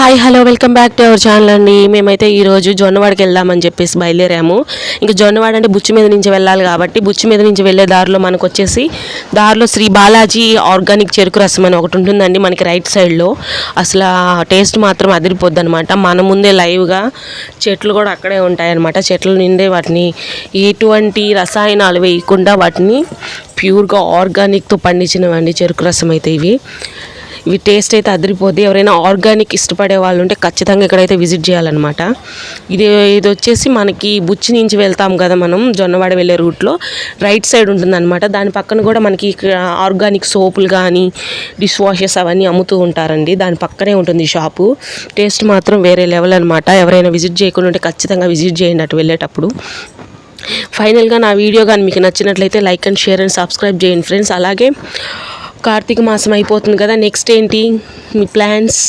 Hi hello welcome back to our channel అండి. మేమైతే ఈరోజు జొన్నవాడకి వెళ్దామని చెప్పేసి బయలుదేరాము. ఇంకా జొన్నవాడ అంటే బుచ్చి మీద నుంచి వెళ్ళాలి కాబట్టి బుచ్చి మీద నుంచి వెళ్ళే దారిలో మనకు వచ్చేసి దారిలో శ్రీ బాలాజీ ఆర్గానిక్ చెరుకు రసం అని ఒకటి ఉంటుందండి మనకి రైట్ సైడ్లో. అసలు టేస్ట్ మాత్రం అదిరిపోద్ది అనమాట మన ముందే లైవ్గా చెట్లు కూడా అక్కడే ఉంటాయన్నమాట. చెట్ల నుండి వాటిని ఎటువంటి రసాయనాలు వేయకుండా వాటిని ప్యూర్గా ఆర్గానిక్తో పండించినవండి చెరుకు రసం అయితే ఇవి. ఇవి టేస్ట్ అయితే అదిరిపోద్ది. ఎవరైనా ఆర్గానిక్ ఇష్టపడే వాళ్ళు ఉంటే ఖచ్చితంగా ఇక్కడైతే విజిట్ చేయాలన్నమాట. ఇది ఇది వచ్చేసి మనకి బుచ్చి నుంచి వెళ్తాం కదా మనం జొన్నవాడ వెళ్ళే రూట్లో రైట్ సైడ్ ఉంటుందన్నమాట. దాని పక్కన కూడా మనకి ఇక్కడ ఆర్గానిక్ సోపులు కానీ డిష్ వాషెస్ అవన్నీ అమ్ముతూ ఉంటారండి. దాని పక్కనే ఉంటుంది షాపు టేస్ట్ మాత్రం వేరే లెవెల్ అనమాట ఎవరైనా విజిట్ చేయకుండా ఉంటే ఖచ్చితంగా విజిట్ చేయండి అటు వెళ్ళేటప్పుడు. ఫైనల్గా నా వీడియో కానీ మీకు నచ్చినట్లయితే like and share and subscribe చేయండి ఫ్రెండ్స్ అలాగే కార్తీక మాసం అయిపోతుంది కదా నెక్స్ట్ ఏంటి? మీ ప్లాన్స్